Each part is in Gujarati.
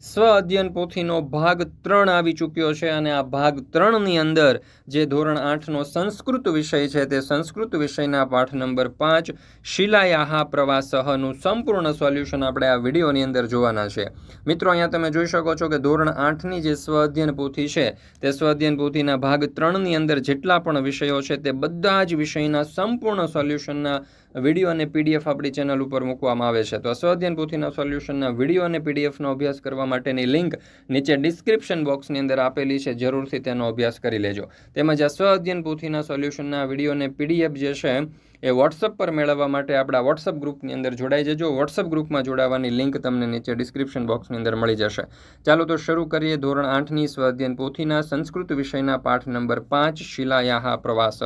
સ્વ અધ્યયન પોથીનો ભાગ ત્રણ આવી ચૂક્યો છે અને આ ભાગ ત્રણની અંદર જે ધોરણ આઠનો સંસ્કૃત વિષય છે તે સંસ્કૃત વિષયના પાઠ નંબર પાંચ, શિલાયાહા પ્રવાસહનું સંપૂર્ણ સોલ્યુશન આપણે આ વિડીયોની અંદર જોવાના છે. મિત્રો, અહીંયા તમે જોઈ શકો છો કે ધોરણ આઠની જે સ્વ અધ્યયન પોથી છે, તે સ્વ અધ્યયન પોથીના ભાગ ત્રણની અંદર જેટલા પણ વિષયો છે તે બધા જ વિષયના સંપૂર્ણ સોલ્યુશનના વીડિયો અને પીડીએફ આપણી ચેનલ ઉપર મૂકવામાં આવે છે. તો સ્વાધ્યાયન પોથીના સોલ્યુશનના વીડિયો અને પીડીએફનો અભ્યાસ કરવા માટેની લિંક નીચે ડિસ્ક્રિપ્શન બોક્સની અંદર આપેલી છે. જરૂરથી તેનો અભ્યાસ કરી લેજો. તેમજ આ સ્વ પોથીના સોલ્યુશનના વીડિયો અને પીડીએફ જે છે એ વોટ્સઅપ પર મેળવવા માટે આપણા વોટ્સઅપ ગ્રુપની અંદર જોડાઈ જજો. વોટ્સઅપ ગ્રુપમાં જોડાવાની લિંક તમને નીચે ડિસ્ક્રિપ્શન બોક્સની અંદર મળી જશે. ચાલો તો શરૂ કરીએ ધોરણ આઠની સ્વાધ્યન પોથીના સંસ્કૃત વિષયના પાઠ નંબર પાંચ, શિલાયાહા પ્રવાસહ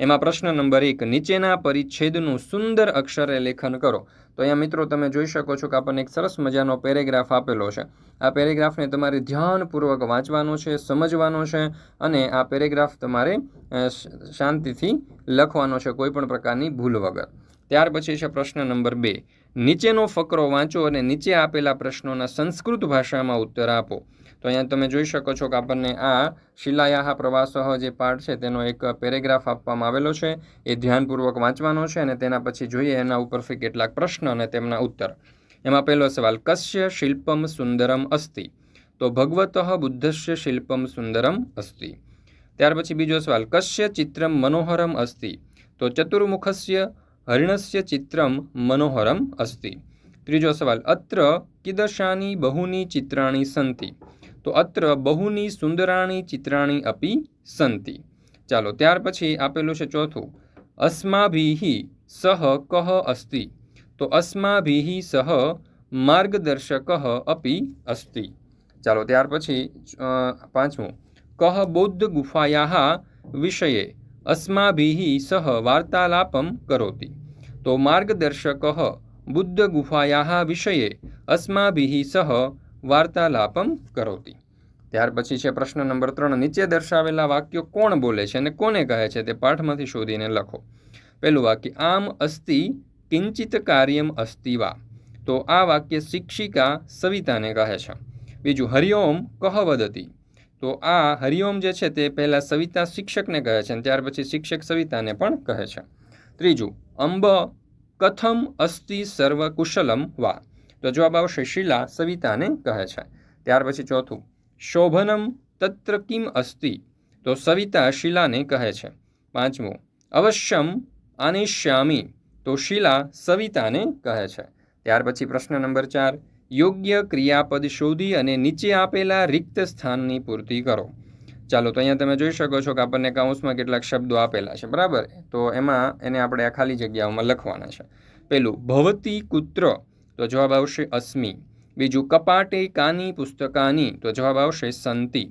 એમાં પ્રશ્ન નંબર એક, નીચેના પરિચ્છેદનું સુંદર અક્ષરે લેખન કરો. તો અહીંયા મિત્રો તમે જોઈ શકો છો કે આપણને એક સરસ મજાનો પેરેગ્રાફ આપેલો છે. આ પેરેગ્રાફને તમારે ધ્યાનપૂર્વક વાંચવાનો છે, સમજવાનો છે અને આ પેરેગ્રાફ તમારે શાંતિથી લખવાનો છે કોઈપણ પ્રકારની ભૂલ વગર. ત્યાર પછી છે પ્રશ્ન નંબર બે. નીચેનો ફકરો વાંચો અને નીચે આપેલા પ્રશ્નોના સંસ્કૃત ભાષામાં ઉત્તર આપો. તો અહીંયા તમે જોઈ શકો છો કે આપણને આ શિલાયાહ પ્રવાસહ જે પાઠ છે તેનો એક પેરેગ્રાફ આપવામાં આવેલો છે. એ ધ્યાનપૂર્વક વાંચવાનો છે અને તેના પછી જોઈએ એના ઉપરથી કેટલાક પ્રશ્ન અને તેમના ઉત્તર. એમાં પહેલો સવાલ, કશ્ય શિલ્પમ સુંદરમ અસ્તિ? તો ભગવત બુદ્ધસ્ય શિલ્પમ સુંદરમ અસ્તિ. ત્યાર પછી બીજો સવાલ, કશ્ય ચિત્રમ મનોહરમ અસ્તિ? તો ચતુર્મુખસ્ય હરિણસ્ય ચિત્રમ મનોહરમ અસ્તિ. ત્રીજો સવાલ, અત્ર કિદશાની બહુની ચિત્રાણી સંતિ? તો અત્ર બહુની સુંદરાણી ચિત્રાણી અપી સંતિ. ચાલો, ત્યાર પછી આપેલું છે ચોથું. અસ્માભિ સહ કહ અસ્તિ? તો અસ્માભિ સહ માર્ગદર્શક અપી અસ્તિ. ચાલો, ત્યાર પછી પાંચમું. કહ બૌદ્ધ ગુફાયા વિષયે અસ્માભિ સહ વાર્તાલાપમ કરોતિ તો માર્ગદર્શક બુદ્ધગુફાયા વિષયે અસ્માભિ સહ વાર્તાલાપમ કરોતિ ત્યાર પછી છે પ્રશ્ન નંબર ત્રણ. નીચે દર્શાવેલા વાક્યો કોણ બોલે છે અને કોને કહે છે તે પાઠમાંથી શોધીને લખો. પહેલું વાક્ય, આમ અસ્તિ કિંચિત કાર્યમ અસ્તિ વા તો આ વાક્ય શિક્ષિકા સવિતાને કહે છે. બીજું હરિઓમ કહ વદતી. તો આ હરિઓમ જે છે તે પહેલાં સવિતા શિક્ષકને કહે છે અને ત્યાર પછી શિક્ષક સવિતાને પણ કહે છે. ત્રીજું, અંબ કથમ અસ્તિ સર્વ કુશલમ વા. તો જવાબ આવશે શિલા સવિતાને કહે છે. ત્યાર પછી ચોથું, શોભનમ તત્ર કિમ અસ્તિ. તો સવિતા શિલાને કહે છે. પાંચમું, અવશ્યમ આનેશ્યામી. તો શિલા સવિતાને કહે છે. ત્યાર પછી પ્રશ્ન નંબર ચાર યોગ્ય ક્રિયાપદ શોધી અને નીચે આપેલા રિક્ત સ્થાનની પૂર્તિ કરો. ચાલો તો અહીંયા તમે જોઈ શકો છો કે આપણને કાઉન્સમાં કેટલાક શબ્દો આપેલા છે, બરાબર? તો એમાં એને આપણે આ ખાલી જગ્યાઓમાં લખવાના છે. પેલું ભવતી કુત્ર. તો જવાબ આવશે અસ્મિ. બીજું, કપાટે કાની પુસ્તકાની. તો જવાબ આવશે સંતિ.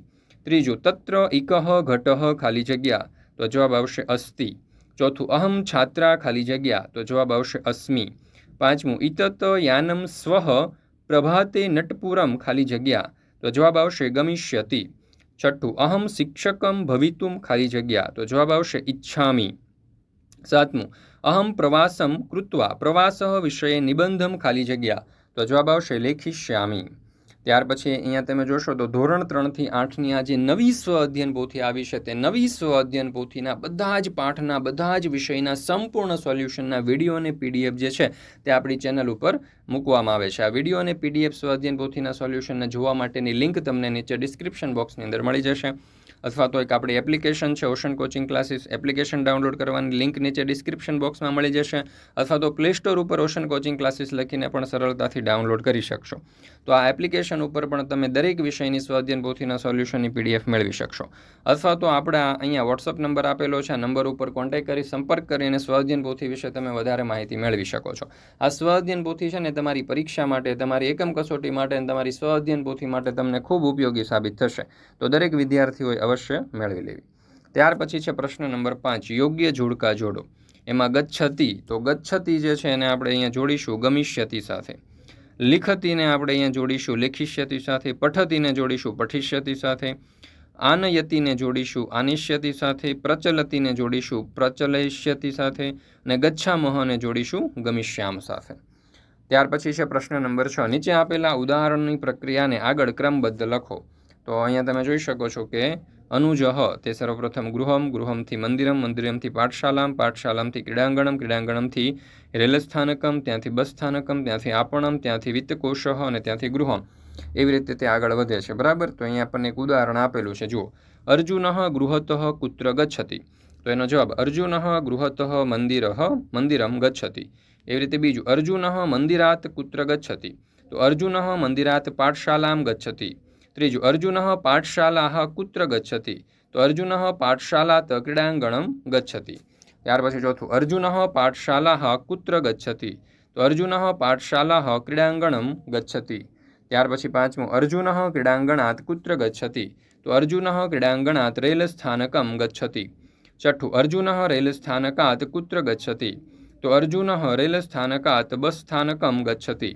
ત્રીજું, તત્ર ઇકહ ઘટહ ખાલી જગ્યા. તો જવાબ આવશે અસ્તિ. ચોથું, અહમ છાત્રા ખાલી જગ્યા. તો જવાબ આવશે અસ્મિ. પાંચમું ઇતત યાનમ સ્વહ પ્રભાતે નટપુરમ ખાલી જગ્યા. તો જવાબ આવશે ગમિષ્યતિ. છઠ્ઠું, અહમ શિક્ષકમ ભવિતુમ ખાલી જગ્યા. તો જવાબ આવશે ઈચ્છામી. સાતમું, અહમ પ્રવાસમ કૃત્વા. પ્રવાસ વિષયે નિબંધમ ખાલી જગ્યા. તો જવાબ આવશે લેખિષ્યામી. ત્યાર પછી અહીંયા તમે જોશો તો ધોરણ ત્રણથી આઠની આ જે નવી સ્વ અધ્યયન પોથી આવી છે તે નવી સ્વ અધ્યયન પોથીના બધા જ પાઠના, બધા જ વિષયના સંપૂર્ણ સોલ્યુશનના વીડિયો અને પીડીએફ જે છે તે આપણી ચેનલ ઉપર મૂકવામાં આવે છે. આ વીડિયો અને પીડીએફ સ્વ અધ્યયન પોથીના સોલ્યુશનને જોવા માટેની લિંક તમને નીચે ડિસ્ક્રિપ્શન બોક્સની અંદર મળી જશે. અથવા તો એક આપણી એપ્લિકેશન છે Ocean coaching classes application download કરવાની લિંક નીચે ડિસ્ક્રિપ્શન બોક્સમાં મળી જશે. અથવા તો પ્લે સ્ટોર ઉપર ઓશન કોચિંગ ક્લાસીસ લખીને પણ સરળતાથી ડાઉનલોડ કરી શકશો. તો આ એપ્લિકેશન ઉપર પણ તમે દરેક વિષયની સ્વાધ્યન પોથીના સોલ્યુશનની પીડીએફ મેળવી શકશો. અથવા તો આપણા અહીંયા વોટ્સઅપ નંબર આપેલો છે. આ નંબર ઉપર કોન્ટેક્ટ કરી સંપર્ક કરીને સ્વાધ્યન પોથી વિશે તમે વધારે માહિતી મેળવી શકો છો. આ સ્વાધ્યન પોથી છે ને, તમારી પરીક્ષા માટે, તમારી એકમ કસોટી માટે અને તમારી સ્વાધ્યન પોથી માટે તમને ખૂબ ઉપયોગી સાબિત થશે. તો દરેક વિદ્યાર્થીઓએ અવશ્ય મેળવી લેવી. ત્યાર પછી છે પ્રશ્ન નંબર પાંચ, યોગ્ય જોડકા જોડો. એમાં ગચ્છતી, તો ગચ્છતી જે છે એને આપણે અહીંયા જોડીશું ગમિષ્યતી સાથે. લિખતીને આપણે અહીંયા જોડીશું લેખિષ્યતી સાથે, પઠતીને જોડીશું પઠિષ્યતી સાથે. આનયતિને જોડીશું આનિષ્યતી સાથે, પ્રચલતીને જોડીશું પ્રચલયિષ્યતિ સાથે અને ગચ્છામહને જોડીશું ગમિષ્યામ સાથે. ત્યાર પછી છે પ્રશ્ન નંબર છ, નીચે આપેલા ઉદાહરણની પ્રક્રિયાને આગળ ક્રમબદ્ધ લખો. તો અહીંયા તમે જોઈ શકો છો કે અનુજહ તે સર્વપ્રથમ ગૃહમ, ગૃહમથી મંદિરમ, મંદિરમથી પાઠશાલામ, પાઠશાલામથી ક્રીડાંગણમ, ક્રીડાંગણમથી રેલ સ્થાનકમ ત્યાંથી બસ સ્થાનકમ ત્યાંથી આપણમ, ત્યાંથી વિત્તકોષ અને ત્યાંથી ગૃહમ. એવી રીતે તે આગળ વધે છે. બરાબર? તો અહીંયા આપણને એક ઉદાહરણ આપેલું છે. જુઓ. અર્જુન ગૃહત કુત્ર ગચ્છતી. તો એનો જવાબ, અર્જુન ગૃહત મંદિર મંદિરમ ગચ્છતી. એવી રીતે બીજું, અર્જુન મંદિરાત કુત્ર ગચ્છતી. તો અર્જુન મંદિરાત પાઠશાલામ ગચ્છતિ. ત્રીજું, અર્જુન પાઠશાલા કુત્ર ગચ્છતિ. તો અર્જુન પાઠશાલા તક્રીડાંગણમ ગચ્છતિ. ત્યાર પછી ચોથું, અર્જુન પાઠશાલા કુત્ર ગચ્છતિ. તો અર્જુન પાઠશાલા ક્રીડાંગણમ ગચ્છતિ. ત્યાર પછી પાંચમું, અર્જુન ક્રીડાંગણાત કુત્ર ગચ્છતિ. તો અર્જુન ક્રીડાંગણાત રેલ સ્થાનકમ ગચ્છતિ. છઠ્ઠું, અર્જુન રેલ સ્થાનકાત કુત્ર ગચ્છતિ. તો અર્જુન રેલ સ્થાનકાત બસ સ્થાનકમ ગચ્છતિ.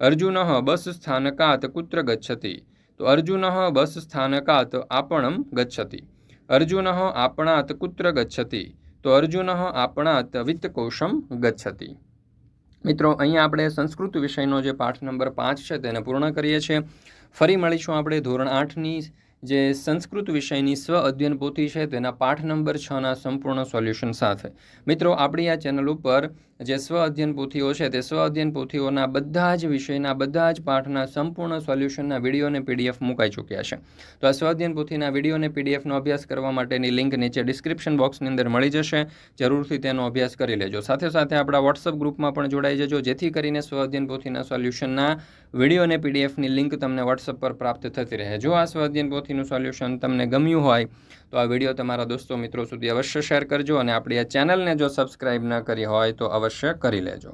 અર્જુન બસ સ્થાનકાત કુત્ર ગચ્છતિ. તો અર્જુન બસ સ્થાનકાત આપણમ ગચ્છતિ. અર્જુન આપણાત કુત્ર ગચ્છતિ. તો અર્જુન આપણાત વિત્તકોશમ ગચ્છતિ. મિત્રો, અહીંયા આપણે સંસ્કૃત વિષયનો જે પાઠ નંબર પાંચ છે તેને પૂર્ણ કરીએ છીએ. ફરી મળીશું આપણે ધોરણ આઠની જે સંસ્કૃત વિષયની સ્વ અધ્યયન પોથી છે, તેના પાઠ નંબર છના સંપૂર્ણ સોલ્યુશન સાથે. મિત્રો, આપણી આ ચેનલ ઉપર જે સ્વ અધ્યયન પોથીઓ છે, તે સ્વ અધ્યયન પોથીઓના બધા જ વિષયના, બધા જ પાઠના સંપૂર્ણ સોલ્યુશનના વીડિયો અને પીડીએફ મુકાઈ ચૂક્યા છે. તો આ સ્વ અધ્યયન પોથીના વીડિયો અને પીડીએફનો અભ્યાસ કરવા માટેની લિંક નીચે ડિસ્ક્રિપ્શન બોક્સની અંદર મળી જશે. જરૂરથી તેનો અભ્યાસ કરી લેજો. સાથે સાથે આપણા વોટ્સઅપ ગ્રુપમાં પણ જોડાઈ જજો, જેથી કરીને સ્વ અધ્યયન પોથીના સોલ્યુશનના વીડિયો અને પીડીએફની લિંક તમને વોટ્સઅપ પર પ્રાપ્ત થતી રહે. જો આ સ્વાધ્યન પોથીનું સોલ્યુશન તમને ગમ્યું હોય, તો આ વીડિયો તમારા દોસ્તો મિત્રો સુધી અવશ્ય શેર કરજો અને આપણી આ ચેનલને જો સબસ્ક્રાઈબ ન કરી હોય, તો અવશ્ય કરી લેજો.